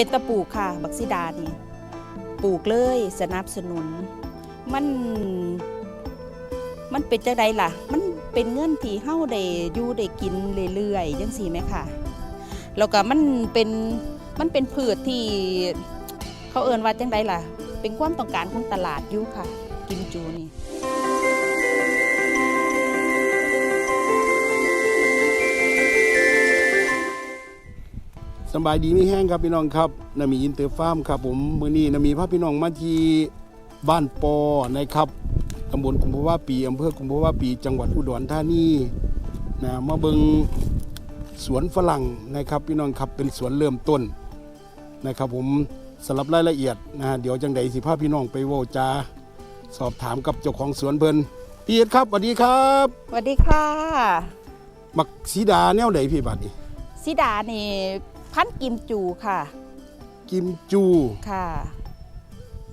เป็นตะปลูกค่ะ บักซิดานี่ปลูกเลยสนับสนุน มัน มันเป็นจังไดล่ะ มันเป็นเงินที่เฮาได้อยู่ได้กินเรื่อยๆจังซี่ไหมค่ะแล้วก็มันเป็นมันเป็นพืชที่เขาเอิ้นว่าจังไดล่ะ เป็นความต้องการของตลาดอยู่ค่ะ กิมจูนี่ สำบายดีไม่แห้งครับพี่น้องครับนามีอินเตอร์ฟาร์มครับผมมื้อนี้นามีพาพี่น้องมาที่บ้านปอนะครับตำบลกุมภาวะปีอำเภอกุมภาวะปี จังหวัดอุดรธานีนะมาเบิงสวนฝรั่งนะครับพี่น้องครับเป็นสวนเริ่มต้นนะครับผมสำหรับรายละเอียดนะฮะเดี๋ยวจังใดสิพาพี่น้องไปเว้าจาสอบถามกับเจ้าของสวนเพิ่นพี่เอ็ดครับสวัสดีครับสวัสดีค่ะมักสีดาแนวไหนพี่บัดนี้ซิดานี่ พันธุ์กิมจูค่ะ กิมจูค่ะ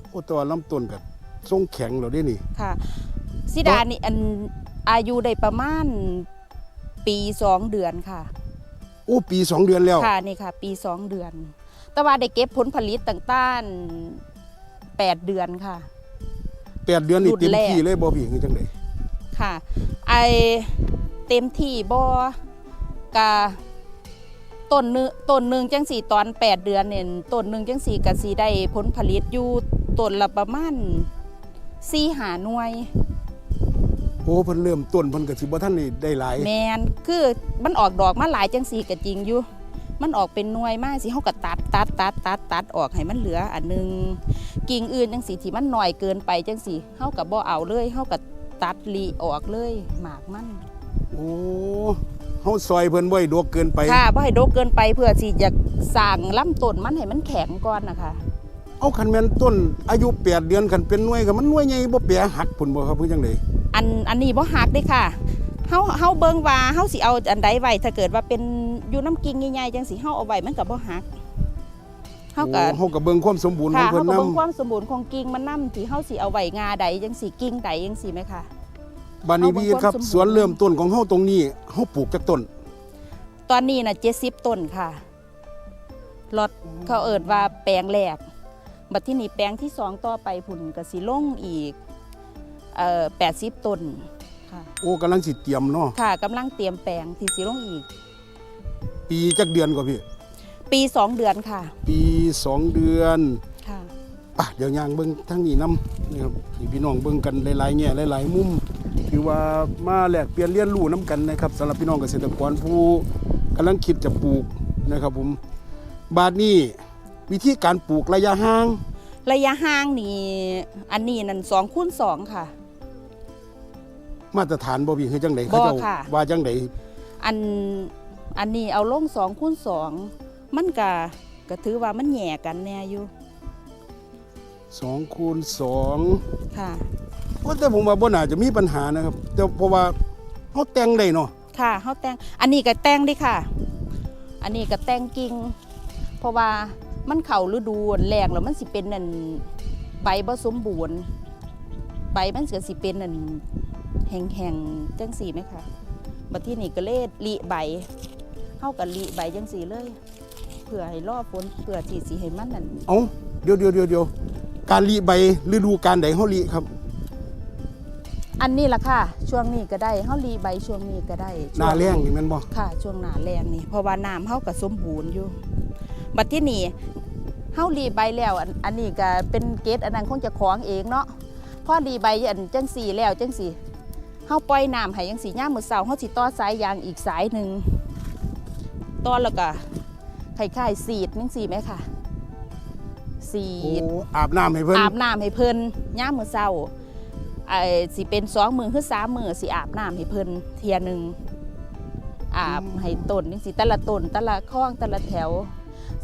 โอ้ตัวลำต้นกับทรงแข็งเหราได้นี่ค่ะซิดานี่อันอายุได้ประมาณปีสองเดือนค่ะ โอ้ปีสองเดือนแล้ว ค่ะนี่ค่ะ ปีสองเดือน แต่ว่าได้เก็บผลผลิตต่างๆแปดเดือนค่ะ แปดเดือนนี่รุ่นเต็มแรกที่เลยบ่พี่คือจังไดค่ะ ไอเต็มที่บอกะ ต้นหนึงต้นหนึ่งจังสี่ตอนแปดเดือนเนี่ยต้นหนึ่งจังสี่กะสีได้ผลผลิตอยู่ต้นละประมาณสี่หาหน่วย โอ้เพิ่นเริ่มต้นเพิ่นก็สิบ่ทันได้ได้หลายแมนคือมันออกดอกมาหลายจังสี่ก็จริงอยู่ มันออกเป็นหน่วยมากสิเฮาก็ตัดตัดตัดตัดตัดออกให้มันเหลืออันหนึงกิ่งอื่นจังสีที่มันหน่อยเกินไปจังสีเฮาก็บ่เอาเลยเฮาก็ตัดลีออกเลยหมากมัน โอ้ เฮาซอยเพิ่นบ่ให้ดกเกินไป ค่ะบ่ให้โดกเกินไปเพื่อสิจะสร้างลำต้นมันให้มันแข็งก่อนนะคะเอาคันแม่นต้นอายุ8เดือนคันเป็นหน่วยก็มันหน่วยใหญ่บ่แปรหักพุ่นบ่ครับคือจังไดอันอันนี้บ่หักเด้ค่ะเฮาเฮาเบิ่งว่าเฮาสิเอาอันใดไว้ถ้าเกิดว่าเป็นอยู่น้ำกิ่งใหญ่ๆจังสิเฮาเอาไว้มันก็บ่หักเฮาก็ โอ้เฮาก็เบิ่งความสมบูรณ์ขอค่ะงเพิ่เฮานก็นํเบิ่งความสมบูรณ์ของกิ่งมันนํที่เฮาสิเอาไว้งาใดจังสิกิ่งใดจังสิไหมคะ บัดนี้เอาเบิ่งพี่ครับความสมบูรณ์สวนเริ่มต้นของเฮาตรงนี้เฮาปลูกจักต้น ตอนนี้น่ะ70ต้นค่ะรถเขาเอิ้นว่าแปลงแรกบัดที่นี่แปลงที่สองต่อไปพุ่นก็สิลงอีกเอ่อ80ต้นค่ะโอ้กำลังสิเตรียมเนาะค่ะกำลังเตรียมแปลงที่สิลงอีก ปีจักเดือนกว่าพี่ ปีสองเดือนค่ะ ปีสองเดือนค่ะอะเดี๋ยวยางเบิ้งทั้งนี้น้ำนะครับให้พี่น้องเบิ้งกันหลายๆแง่หลายๆมุม คือว่ามาแลกเปลี่ยนเรียนรู้น้กันนะครับสำหรับพี่น้องเกษตรกรผู้กำลังคิดจะปลูกนะครับผมบาดนี้วิธีการปลูกระยะห่าง ระยะห่างนี่อันนี้นั่นสองคูณสองค่ะ มาตรฐานบ่พี่คือจังไดบ่เขาเจ้าค่ะว่าจังไดอันอันนี้เอาลงสองคูณสองมันก็ก็ถือว่ามันแหย่กันแน่อยู่ 2คูณ2ค่ะว่าแต่ผมว่าบ่น่าจะมีปัญหานะครับ แต่เพราะว่าเฮาแต่งได้เนาะค่ะเฮาแต่งอันนี้ก็แต่งเดิค่ะ อันนี้ก็แต่งกิ่งเพราะว่ามันเข้าฤดูแล้งแล้วมันสิเป็นนั่นใบบ่สมบูรณ์ใบมันก็สิเป็นนั่นแห้งๆจังสี่ไหมคะบัดที่นี่ก็เลยลีใบเฮาก็ลีใบจังสี่เลยเพื่อให้รอฝนเพื่อที่สิให้มันนั่น เอ้าเดี๋ยวเดี๋ยวเดี๋ยวเดี๋ยว การรีใบฤดูการใดเฮารีครับ อันนี้ล่ะค่ะ ช่วงนี้ก็ได้เฮาลีใบช่วงนี้ก็ได้หน้าแล้งนี่แม่นบ่ค่ะ ช่วงหน้าแรงนี่เพราะว่าน้ำเฮาก็สมบูรณ์อยู่บัดที่นี่เฮารีใบแล้วอันอันนี้ก็เป็นเกตอันนั้นคงจะของเองเนาะพอรีใบอันจังสี่แล้วจังสี่เฮาปล่อยน้ำให้จังสี่ย่ามมื้อเช้าเฮาสิต่อสายยางอีกสายหนึ่งต่อแล้วก็คล้ายๆสีดจังสี่ไหมค่ะ สีโอ้ดอาบน้ำให้เพิ่น อาบน้ำให้เพิ่นย่ามมื้อเช้าไอ้สิเป็นสองมือคือสามมือสิอาบน้ำให้เพิ่นเทียหนึ่งอาบให้ต้นจังสิแต่ละต้นแต่ละข้องแต่ละแถว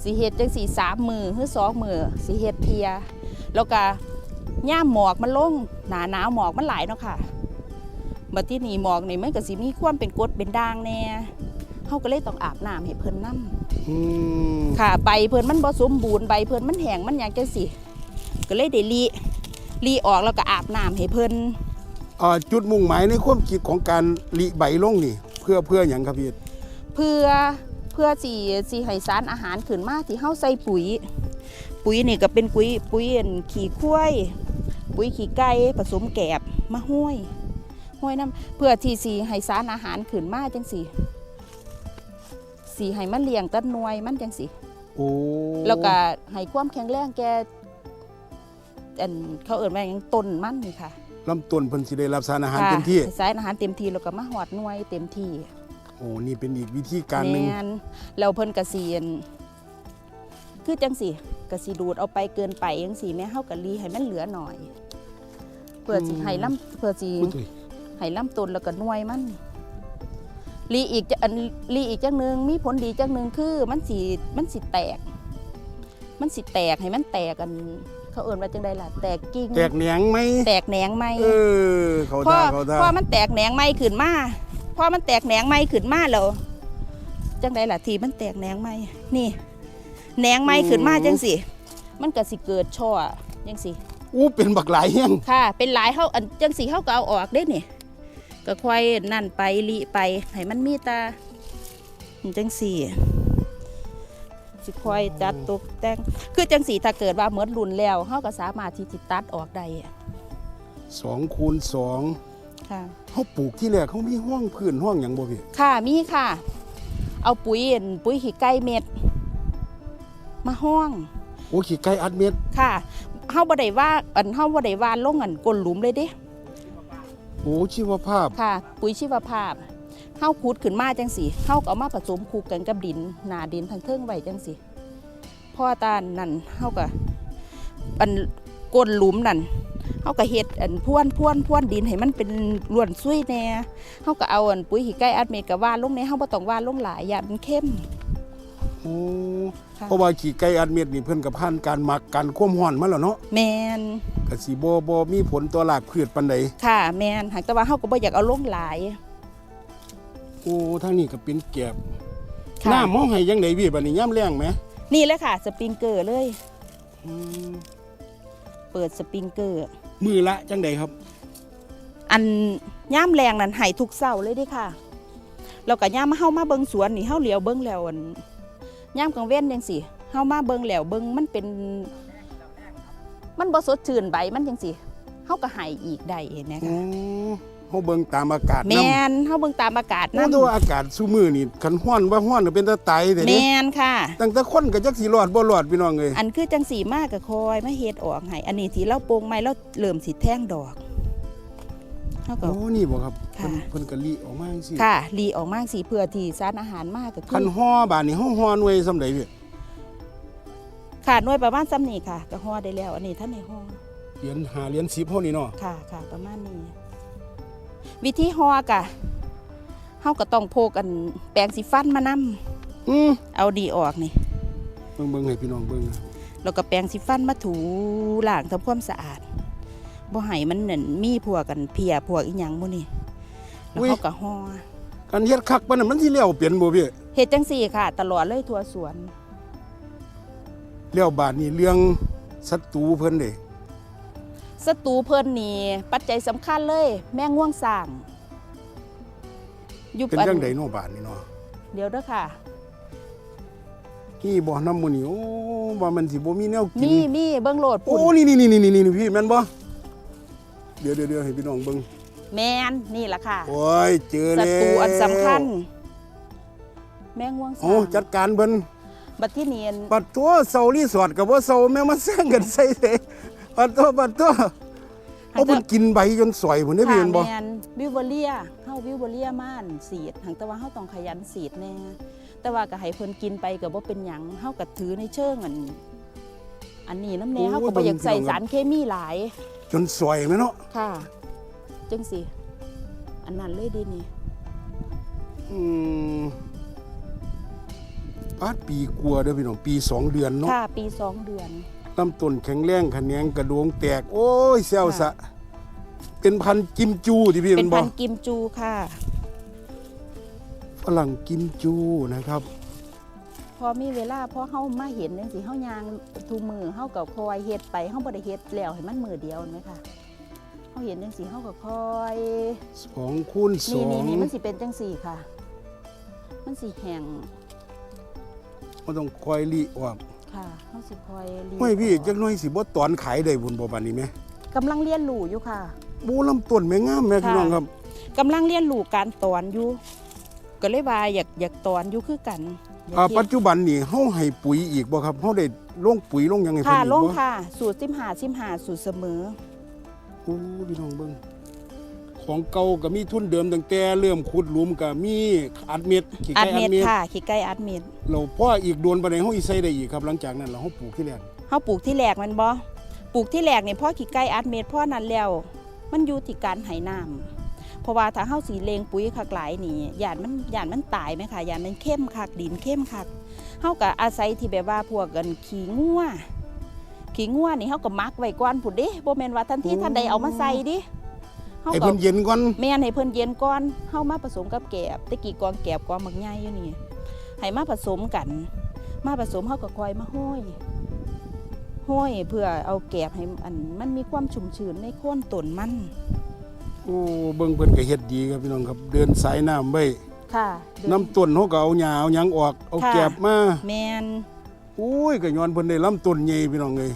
สิเฮ็ดจังสิสามมือคือสองมือสิเฮ็ดเทีย แล้วก็ย่ามหมอกมันลงหนาหนาวหมอกมันหลายเนาะค่ะบัดที่นี่หมอกนี่มันก็สิมีความเป็นกรดเป็นด่างแน่ เฮาก็เลยต้องอาบน้ำให้เพิ่นนํอืมค่ะใบเพิ่นมันบ่สมบูรณ์ใบเพิ่นมันแห้งมันหยังจังสิก็เลยได้ลีลีออกแล้วก็อาบน้ำให้เพิ่นอ่าจุดมุ่งหมายในความคิดของการรีใบลงนี่เพื่อเพื่อหยังครับพี่เพื่อเพื่อสิสิให้สารอาหารขึ้นมาที่เฮาใส่ปุ๋ย ปุ๋ยนี่ก็เป็นปุ๋ยปุ๋ยอันขี้ควายปุ๋ยขี้ไก่ผสมแกบมาห้วยห้วยน้ำเพื่อที่สิให้สารอาหารขึ้นมาจังสิ สิให้มันเลี้ยงตัดหน่วยมันจังสิโอ้แล้วก็ให้ความแข็งแรงแกอันเขาเอิ่นว่าหยังต้นมันนี่ค่ะลำต้นเพิ่นสิได้รับสารอาหารค่ะเต็มที่ให้สารอาหารเต็มที่แล้วก็มาหอดหน่วยเต็มที่โอ้นี่เป็นอีกวิธีการหนึ่งแม่นแล้วเพิ่นกษียนคือจังสิกสิดูดเอาไปเกินไปจังสิแม่เฮากะรีให้มันเหลือหน่อย เพื่อสิให้ลำเพื่อสิ อุ้ยตุ้ยให้ลำต้นแล้วก็หน่วยมัน รีอีกจะอันรีอีกจังหนึงมีผลดีจังหนึงคือมันสิมันสิแตก มันสิแตกให้มันแตกกัน เขาเอิ่นว่าจังไดล่ะแตกกิ่งแตกแหนงไหมแตกแหนงไหมเออเขาพอท่าเขาท่าพอมันแตกแหนงไหมขึ้นมาพอมันแตกแหนงไหมขึ้นมาแล้วจังไดล่ะทีมันแตกแหนงไหมนี่แหนงไหมขึ้นมาจังสิมันก็สิเกิดช่อจังสิอู้เป็นบักหลายแห้งค่ะ เป็นหลายเฮาอันจังสิเฮาก็เอาออกเด้นี่ ก็ค่อยนั่นไปลีไปให้มันมีตาจังสี่สิค่อยจัดตกแต่งคือจังสีถ้าเกิดว่าเหมือนรุ่นแล้วเฮาก็สามารถที่จะตัดออกได้สองคูณสองค่ะเขาปลูกที่แรกเขามีห้องพื้นห้องอย่างบ่พี่ค่ะมีค่ะ เอาปุ๋ยอั่นปุ๋ยขี้ไก่เม็ด มาห้องโอ้ขี้ไก่อัดเม็ดค่ะเฮาบ่ได้ว่าอันเฮาบ่ได้ว่าลงอันก้นหลุมเลยเด้ โอ้ชีวภาพ ค่ะ ปุ๋ยชีวภาพเฮาขุดขึ้นมาจังสิเฮาก็เอามาผสมคู่กันกับดินหนาดินทางเทิงไว้จังสิพ่อตานนั่นเฮาก็อันก้นหลุมนั่นเฮาก็เฮ็ดอันพ่วนพ่วนพ่วนดินให้มันเป็นล้วนซุยแน่เฮาก็เอาอันปุ๋ยขี้ไก่อัดเม็ดก็ว่านลงในเฮาบ่ต้องว่านลงหลายอย่ามันเข้ม โอ้ค่ะ เพราะว่าขี้ไก่อัดเม็ดนี่เพิ่นกับผ่านการหมักการคว่ำร้อนมาแล้วเนาะแมนก็สิบ่บ่มีผลต่อรากพืชปานใดค่ะ แมนหากแต่ว่าเฮาก็บ่อยากเอาลงหลายโอ้ทางนี้ก็เป็นแกบค่ะน้ำมองให้ยังไดพี่บัดนี้ย่ำแรงไหมนี่เลยค่ะ สปริงเกอร์เลย อืมเปิดสปริงเกอร์ มือละจังไดครับ อันย่ามแรงนั้นให้ทุกเช้าเลยเด้ค่ะแล้วก็ย่ามมาเฮามาเบิ่งสวนนี่เฮาเหลียวเบิ่งแล้วอัน ย่ามกลางเว้นจังซี่เฮามาเบิ่งแล้วเบิ่งมันเป็นมันบ่สดชื่นใบมันจังซี่เฮาก็ให้อีกได้นะโอ้คะเฮาเบิ่งตามอากาศแมนำนเฮาเบิ่งตามอากาศโอ้นำแตัวาอากาศซุมื้อนี่คันร้อนว่าร้อนก็เป็นตาตายแต่แมนี่นค่ะตั้งแต่คนก็จักสิรอดบ่รอดพี่น้องเอ้ยอันคือจังสีมากกับคอยมาเฮ็ดออกให้อันนี้ที่เราโปรงไม้เราเริ่มสิแท่งดอก เฮาก็ โอ้นี่บ่ครับเพิ่ค่ะนเพิ่นก็ลีออกมาจังซี่ค่ะรีออกมากสีเพื่อที่สารอาหารมากก็คืคันอห่อบาดนี้เฮาห่อหน่วยซำใดพี่ค่ะหน่วยประมาณซ้ำนี้ค่ะ ก็ห่อได้แล้ว อันนี้ท่านในห่อเหรียญ5เหรียญ10เฮานี่เนาะค่ะค่ะ ประมาณนี้ วิธีห่อกะเฮาก็ต้องโพกอันแปรงสีฟันมานํอืมเอาดีออกนี่ เบิ่งเบิ่งให้พี่น้องเบิ่งนะแล้วก็แปรงสีฟันมาถูล้างทำความสะอาด บ่ให้มันนั่นมีพวกกันเพียพวกอีหยังหมู่นี่แล้วเขาก็ห่อกันเฮ็ดคักปานนั้นมันสิแล้วเปลี่ยนบ่พี่เฮ็ดจังสี่ค่ะ ตลอดเลยทั่วสวนแล้วบาดนี้เรื่องศัตรูเพิ่นเด้ศัตรูเพิ่นนี่ปัจจัยสำคัญเลย แมงง่วงสร้างอยู่เป็นปันจังไดเนาะบาดนี้เนาะเดี๋ยวเด้อค่ะ นี่บ่น้ำมื้อนี้โอ้ว่ามันสิบ่มีแนวกินมีมีเบิ่งโหลดโอ้ปุ่นนี่นี่นี่นี่นี่นี่พี่แม่นบ่ เดี๋ยวเดี๋ยวเดี๋ยวให้พี่น้องเบิ่งแมนนี่ล่ะค่ะโอ้ยเจอศัแล้วตรูอันสำคัญ แมงง่วงสร้าโอ้งจัดการเพิ่นบัดที่เนียนปัดตัวเซารีสอร์ทก็บ่เซาแม่มาแซงกันใส่เด้ปัดตัวปัดตัวเอาเพิ่นกินใบจนสวยพุ่นได้พี่ค่ะเห็นบ่แมนวิวเบอเรียเฮาวิวเบอเรียม่านสีดหังแต่ว่าเฮาต้องขยันสีดแน่แต่ว่าก็ให้เพิ่นกินไปก็บ่เป็นหยังเฮาก็ถือในเชิงอันอันนี้น้ำแน่เฮาก็บ่อยากใส่สารเคมีหลาย จนสวยแม่เนาะค่ะ จังสิอันนั้นเลยดีนี่อืมปาดปีกว่าเด้อพี่น้องปีสองเดือนเนาะค่ะปีสองเดือนลำต้นแข็งแรงขะแขนงกระดวงแตก โอ้ยเซลสะ เป็นพันธุ์กิมจูที่พี่เป็มันนบพัอกนธุ์กิมจูค่ะ ฝรั่งกิมจูนะครับพ อมีเวลาพอเฮามาเห็นจังสิเฮายางทูมือเฮาก็คอยเฮ็ดไปเฮาบ่ได้เฮ็ดแล้วให้มันมือเดียวไหมคะเฮาเห็นจังสิเฮาก็คอยสองคูณสนี่อนี่งนี่มันสิเป็นจังสี่ค่ะ มันสิแห้งบ่ต้องคอยรีออกค่ะเฮาสิคอยเรียนห้วยพี่จักหน่อยสิบ่ตอนขายได้บุญบ่ปานนี้แหมกำลังเรียนรู้อยู่ค่ะบูลำต้นแม่งามแม่พี่น้องครับกำลังเรียนรู้การตอนอยู่ก็เลยว่าอยากอยากตอนอยู่คือกัน อยากอ่าเฮ็ดปัจจุบันนี่เฮาให้ปุ๋ยอีกบ่ครับเฮาได้ลงปุ๋ยลงหยังให้เพิ่ค่ะนอีกลงบ่ค่ะ สูตรสิบหาสิบหาสูตรเสมอ โอ้พี่น้องเบิ่งของเก่าก็มีทุนเดิมตั้งแต่เริ่มขุดหลุมก็มีอัดเม็ดขี้อัดไก่อัเม็ดดเม็ดค่ะขี้ไก่อัดเม็ดเราพออีกโดนปานใดเฮาอีใส่ได้อีกครับ หลังจากนั้นเราเฮาปลูกที่แรกเฮาปลูกที่แรกแมันบ่ปลูกที่แรกนี่พ่อขี้ไก่อัดเม็ดพ่อนั้นแล้ว มันอยู่ที่การไหน้ำ เพราะว่าถ้าเฮาสีเลงปุ๋ยคักหลายนี่ยานมันยานมันตายไหมคะยานมันเข้มคักดินเข้มคักเฮาก็อาศัยที่แบบว่าพวกกันขี้งัวขี้งัวนี่เฮาก็มักไว้ก่อนพุ่นเด้บ่แม่นว่าทันทีทันใดเอามาใส่ดิเฮาให้ก็เพิ่นเย็นก่อนแม่นให้เพิ่นเย็นก่อนเฮามาผสมกับแกบตะกี้กองแกบกองบักใหญ่อยู่นี่ให้มาผสมกัน มาผสมเฮาก็คอยมาห้อยห้อยเพื่อเอาแกบให้อันมันมีความชุ่มชื้นในโคนต้นมัน โอ้เบิ่งเพิ่นก็เฮ็ดดีครับพี่น้องครับ เดินสายน้ำไว้ค่ะเดิน้ำต้นเฮาก็เอาหญ้าเอาหยังออกเอาค่ะแก็บมาแม่นอุ้ยก็ย้อนเพิ่นได้ลำต้นใหญ่พี่น้องเอ้ย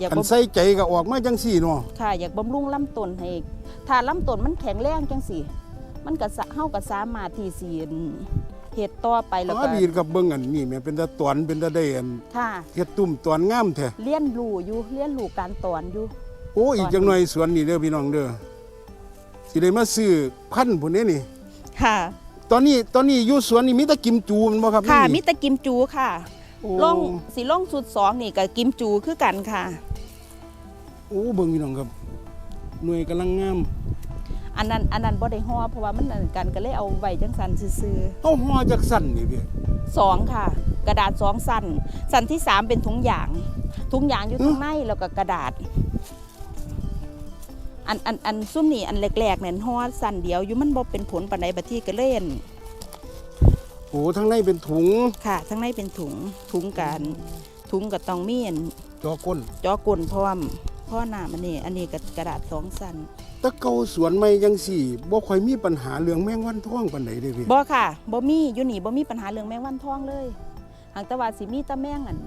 อยากอันบำใส่ใจก็ออกมาจังซี่เนาะค่ะ อยากบำรุงลำต้นให้ ถ้าลำต้นมันแข็งแรงจังสิมันก็สะเฮาก็สามารถที่สิเฮ็ดต่อไปแล้วอ๋อก็ดีครับเบิ่งอันนี้แม่เป็นตาตอนเป็นตาได้อันค่ะ เฮ็ดตุ่มตอนงามแท้เรียนรู้อยู่เรียนรู้การตอนอยู่ โอ้อีกจังหน่อยสวนนี่เด้อพี่น้องเด้อ สิได้มาซื้อพันธุ์พุ่นนี้นี่ ค่ะ ตอนนี้ตอนนี้อยู่สวนนี่มีแต่กิมจูแมันบ่ครับค่ะนี่มิตรกิมจูค่ะโอ้ลงสีลงสุดสองนี่กับกิมจูคือกันค่ะ โอ้เบิ่งพี่น้องครับ หน่วยกำลังงามอันนั้นอันนั้นบ่ได้ห่อเพราะว่ามันอันกันก็เลยเอาไว้จังสันซื่อเฮาห่อจักสั่นนี่พี่ๆสองค่ะ กระดาษสองสันสันที่สามเป็นถุงยางถุงยางอยู่ข้างในแล้วก็กระดาษ อันอันอันซุ้มนี่อันแรกๆเนี่ยห่อสันเดียวอยู่มันบ่เป็นผลปานใดบัดที่ก็เล่นโอ้ทั้งในเป็นถุงค่ะ ทั้งในเป็นถุงถุงกันถุงกับตองมีอันจอก้นจอกลพร้อมพ่อหน้ามันนี่อันนี้กับกระดาษสองสันแตะเกาสวนใหม่จังสี่บ่ค่อยมีปัญหาเรื่องแมงวันทองปานใดเด้พี่บ่ค่ะบ่มีอยู่นี่บ่มีปัญหาเรื่องแมงวันทองเลยหางแตะว่าสิมีแตะแมงอัน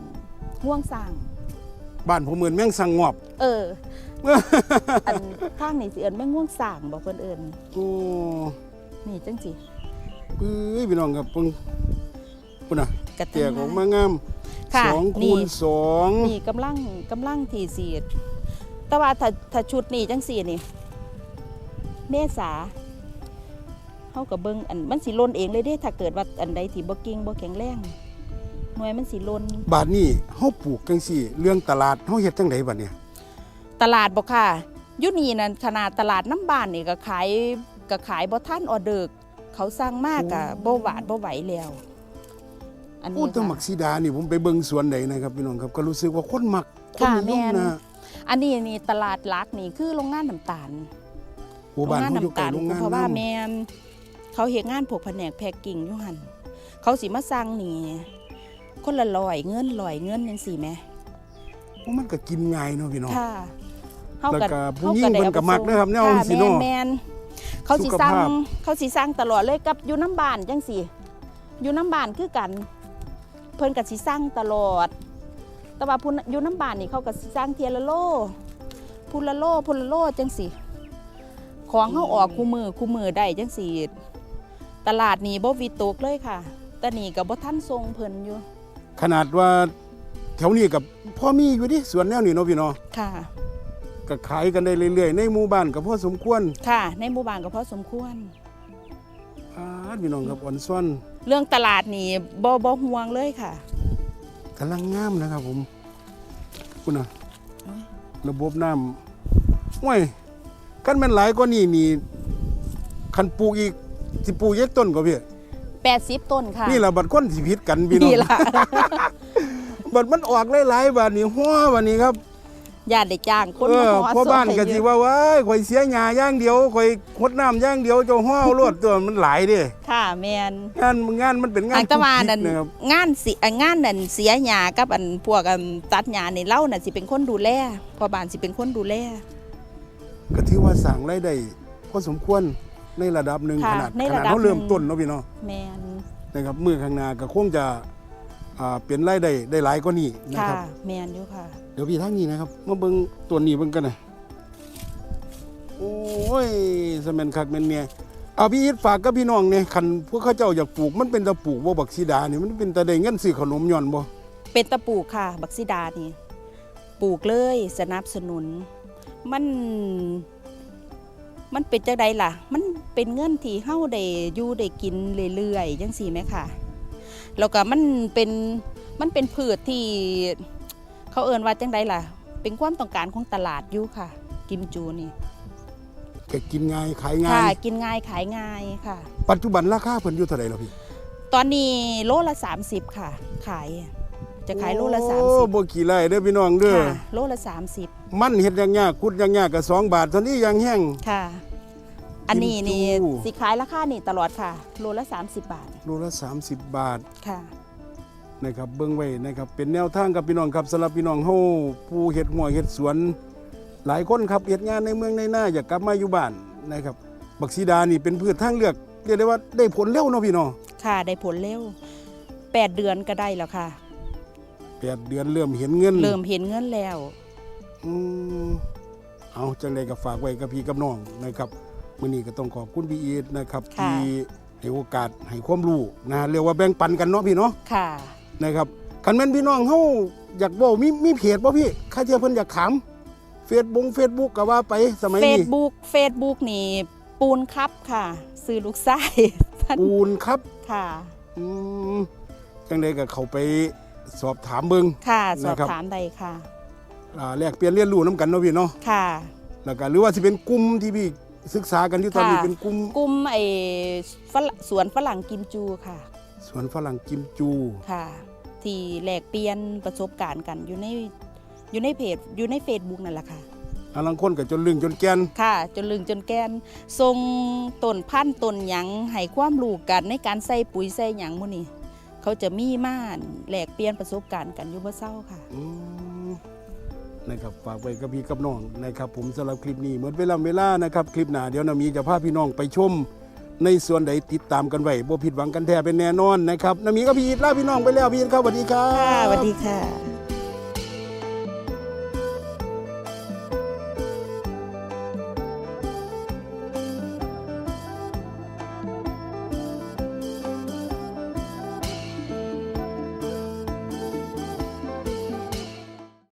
ง่วงสร้างบ้านผมเหมือนแมงสังงอบ เออ อันข้างนี่สิเอิ้นแมงง่วงสร้างบ่เพิ่นเอิ้นโอ้นี่จังสิเอ้ยพี่น้องครับเพิ่งพุ่นน่ะกระแตกออกมางามค่ะสองคูนี่ณสองนี่กำลังกำลังที่สิแต่ว่าถ้าถ้าชุดนี้จังซี่นี่ เมษาเฮาก็เบิ่งอันมันสิล่นเองเลยเด้ ถ้าเกิดว่าอันใดที่บ่กิ่งบ่แข็งแรงหน่วยมันสิล่นบาทนี้เฮาปลูกจังสี่ เรื่องตลาดเฮาเฮ็ดจังไดบัดเนี่ย ตลาดบ่ค่ะอยุนี่นั่นขนาดตลาดน้ำบ้านนี่ก็ขายก็ขายบ่ทันออเดอร์เขาสั่งมากก็บ่หวาดบ่ไหวแล้วอันพูนี้ดถึงหมักค่ะซีดานี่ผมไปเบิ่งสวนใดนะครับพี่น้องครับก็รู้สึกว่าคนมักคนค่ะนิยแม่มนนะอันนี้นี่ตลาดหลักนี่คือโรงงานน้ำตาลโอ้บ้านเขาอยู่ใกล้โรงงานเพราะว่าน้ำแม่นเขาเฮ็ดงานพวกแผนกแพ็กกิ้งอยู่หั่นเขาสิมาสั่งนี่คนละร้อยเงินร้อยเงินจังซี่แหมโอ้มันก็กินง่ายเนาะพี่น้องค่ะ เฮาแล้วก็ก็ผู้หญิงเพิ่นก็มักนะครับแนวค่ะสิเนาะแม่นๆเขาสิสั่งสุขภาพ เขาสิสั่งตลอดเลยกับอยู่น้ำบ้านจังซี่อยู่น้ำบ้านคือกัน เพิ่นก็สิสั่งตลอด แต่ว่าผู้อยู่น้ำบ้านนี่เขาก็สิสั่งเทียละโลพูละโลพูละโลจังซี่ของเฮาออกคู่มือคู่มือได้จังซี่ตลาดนี่บ่วิตกเลยค่ะ แต่นี่ก็บ่ทันทรงเพิ่นอยู่ขนาดว่าแถวนี้กับพ่อมีอยู่ดิสวนแนวนี้เนาะพี่น้องค่ะ ก็ขายกันได้เรื่อยๆ ในหมู่บ้านก็พอสมควรค่ะ ในหมู่บ้านก็พอสมควรอ่าพี่น้องครับอ่อนซ่อนเรื่องตลาดนี่บ่บ่ห่วงเลยค่ะ กำลังงามนะครับผมคุณน่ะโอ้ย ระบบน้ำห้วยกันแม่นหลายก็นี่นี่คันปลูกอีกสิปลูกเยกต้นก็พี่80 ต้นค่ะนี่ล่ะบัดคนสิผิดกันพี่น้อง นี่ล่ะ บัดมันออกหลายๆบาดนี้หัวบัดนี้ครับ ญาติได้จ้างคนเอมาอขอพ่อบ้านซอยก็สิว่าว้ายข่อยเสียหญ้าอย่างเดียวข่อยหดน้ำอย่างเดียวเจ้าห้าวรวดตัวมันหลายเด้ค่ะแมนงานงานมันเป็นงาทานงตะวันทุนั่กนทิศนะครับงานสิอะงานนั่นเสียหญ้ากับอันพวกอันตัดหญ้านี่เล่าน่ะสิเป็นคนดูแลพ่อบ้านสิเป็นคนดูแล ก็ถือว่าสั่งรายได้พอสมควรในระดับหนึ่งค่ะขนาดในขระนาดดับเขาเริ่มหนึ่ง ต้นเนาะพี่เนาะแมนนะครับมือข้างหน้าก็คงจะอ่าเป็นรายได้ได้หลายกว่านี้นะค่ะครับ แมนอยู่ค่ะ เดี๋ยวพี่ทางนี้นะครับมาเบิ่งตัวนี้เบิ่งกันนะโอ้ยสแมนคักแมนเนี่ยเอาพี่อีทฝากกับพี่น้องเนี่ยคันพวกเขาเจ้าอยากปลูกมันเป็นตะปลูกบ่บักสีดานี่มันเป็นตะได้เงินซื้อขนมย่อนบ่เป็นตะปลูกค่ะ บักซิดานี่ปลูกเลยสนับสนุน มัน มันเป็นจังใดล่ะ มันเป็นเงินที่เฮาได้อยู่ได้กินเรื่อยๆจังซี่แหมค่ะแล้วก็มันเป็นมันเป็นพืชที่ เขาเอิ้นว่าจังใดล่ะ เป็นความต้องการของตลาดอยู่ค่ะ กิมจูนี่ก็กินง่ายขายง่าค่ะย กินง่ายขายง่ายค่ะ ปัจจุบันราคาเพิ่นอยู่เท่าไหร่แล้วพี่ตอนนี้โลละ 30 ค่ะ ขาย จะขายโลละ โอ้บ่กี่ไร่เด้อพี่น้อง30เด้อค่ะโลละ30มันเฮ็ดยากๆขุดยากๆก็2บาทเท่านี้ยังแห้งค่ะ อันนี้นี่กิมจู สิขายราคานี่ตลอดค่ะ โลละ 30 บาทโลละ30 บาท ค่ะ นะครับเบิ่งไว้นะครับเป็นแนวทางกับพี่น้องครับสำหรับพี่น้องเฮาผู้เฮ็ดหัวเฮ็ดสวน หลายคนครับเฮ็ดงานในเมืองในหน้าอยากกลับมาอยู่บ้านนะครับบักซีดานี่เป็นพืชทางเลือกเรียกได้ว่าได้ผลเร็วเนาะพี่น้องค่ะได้ผลเร็ว8เดือนก็ได้แล้วค่ะแปดเดือนเริ่มเห็นเงิน เริ่มเห็นเงินแล้วอืมเอาจังไดก็ฝากไว้กับพี่กับน้องนะครับมื้อนี้ก็ต้องขอบคุณพี่อีทนะครับค่ะที่ให้โอกาสให้ความรู้นะเรียกว่าแบ่งปันกันเนาะพี่เนาะค่ะ นะครับคันแม่นพี่น้องเฮาอยากเว้ามีมีเพจบ่พี่ข้าเจ้าเพิ่นอยากถามเฟซบุ๊กเฟซบุ๊กก็ว่าไปสมัยนี้ Facebook Facebook นี่ปูนครับค่ะซื้อลูกไส้ท่านปูนครับค่ะ อืมจังไดก็เข้าไปสอบถามเบิ่ง ค่ะสอบนะครับ ถามใดค่ะ อ่าแลกเปลี่ยนเรียนรู้นํกันเนาะพี่เนาะค่ะ แล้วก็หรือว่าสิเป็นกลุ่มที่พี่ศึกษากันอยู่ตอนนี้ค่ะ เป็นกลุ่มกลุ่มไอ้ฝรั่งสวนฝรั่งกิมจูค่ะ สวนฝรั่งกิมจู ค่ะ ที่แลกเปลี่ยนประสบการณ์กันอยู่ในอยู่ในเพจอยู่ใน Facebook นั่นแหละค่ะอาลังคนก็จนลึงจนแกนค่ะ จนลึงจนแกนทรงต้นพันธุ์ต้นหยังให้ความรู้กันในการใส่ปุ๋ยใส่หยังหมื้นี้เขาจะมีม่านแลกเปลี่ยนประสบการณ์กันอยู่บ่เศร้าค่ะอืมนะครับฝากไว้กับพี่กับน้องนะครับผมสำหรับคลิปนี้หมดเวลาเวลานะครับ คลิปหน้าเดี๋ยวนามีจะพาพี่น้องไปชม ในส่วนใดติดตามกันไว้บ่ผิดหวังกันแท้เป็นแน่นอนนะครับนามีก็พี่อีทลาพี่น้องไปแล้วพี่อีทครับสวัสดีครับ ค่ะสวัสดีค่ะ